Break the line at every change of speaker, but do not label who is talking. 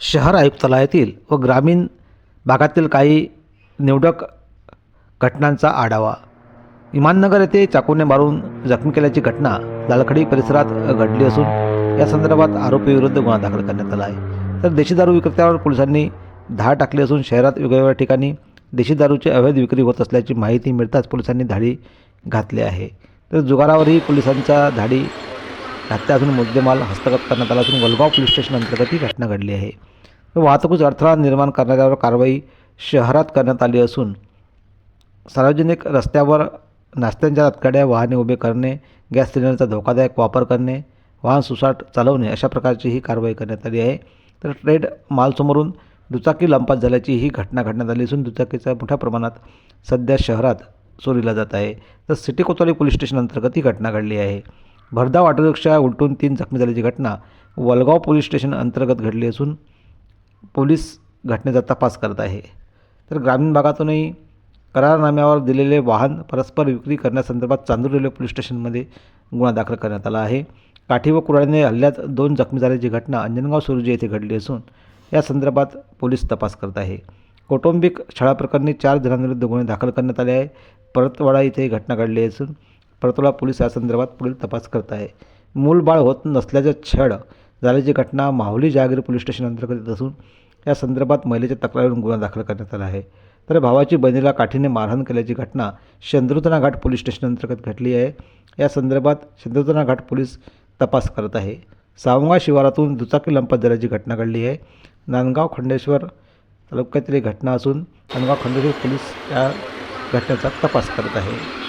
शहर आयुक्तालयातील व ग्रामीण भागातील काही निवडक घटनांचा आढावा. इमाननगर येथे चाकूने मारून जखमी केल्याची घटना लालखडी परिसरात घडली असून या संदर्भात आरोपीविरुद्ध गुन्हा दाखल करण्यात आला आहे. तर देशी दारू विक्रेत्यावर पोलिसांनी धाड टाकली असून शहरात वेगवेगळ्या ठिकाणी देशी दारूची अवैध विक्री होत असल्याची माहिती मिळताच पोलिसांनी धाडी घातली आहे. तर जुगारावरही पोलिसांचा धाडी घातल्या असून मुद्देमाल हस्तगत करण्यात आला असून वलगाव पोलीस स्टेशन अंतर्गत ही घटना घडली आहे. तर वाहतुकीस अडथळा निर्माण करणाऱ्यावर कारवाई शहरात करण्यात आली असून सार्वजनिक रस्त्यावर नाश्त्यांच्या तत्काड्या वाहने उभे करणे गॅस सिलेंडरचा धोकादायक वापर करणे वाहन सुसाट चालवणे अशा प्रकारची ही कारवाई करण्यात आली आहे. तर ट्रेड मालसमोरून दुचाकी लंपास झाल्याची ही घटना घडण्यात आली असून दुचाकीचा मोठ्या प्रमाणात सध्या शहरात चोरीला जात आहे. तर सिटी कोतवाली पोलीस स्टेशन अंतर्गत ही घटना घडली आहे. भरधाव ऑटोरिक्षा उलटून तीन जखमी झाल्याची घटना वलगाव पोलीस स्टेशन अंतर्गत घडली असून पोलीस घटनेचा तपास करत आहे. तर ग्रामीण भागातूनही करारनाम्यावर दिलेले वाहन परस्पर विक्री करण्यासंदर्भात चांदूर रेल्वे पोलीस स्टेशनमध्ये गुन्हा दाखल करण्यात आला आहे. काठी व कुऱ्हाडीने हल्ल्यात दोन जखमी झाल्याची घटना अंजनगाव सुरुजी येथे घडली असून या संदर्भात पोलीस तपास करत आहे. कौटुंबिक छळाप्रकरणी चार जणांविरुद्ध गुन्हे दाखल करण्यात आले आहे. परतवाडा इथे ही घटना घडली असून परतोला पोलीस या संदर्भात पुढील तपास करत आहे मूलबाळ होत नसल्याचं छळ झाल्याची घटना माहुली जहागीर पोलीस स्टेशन अंतर्गत येत असून या संदर्भात महिलेच्या तक्रारीवरून गुन्हा दाखल करण्यात आला आहे. तर भावाची बहिणीला काठीने मारहाण केल्याची घटना शंद्रुतना घाट पोलीस स्टेशन अंतर्गत घडली आहे. या संदर्भात शंद्रुतना घाट पोलीस तपास करत आहे. सावंगा शिवारातून दुचाकी लंपत झाल्याची घटना घडली आहे. नांदगाव खंडेश्वर तालुक्यातील ही घटना असून नांदगाव खंडेश्वर पोलीस या घटनेचा तपास करत आहे.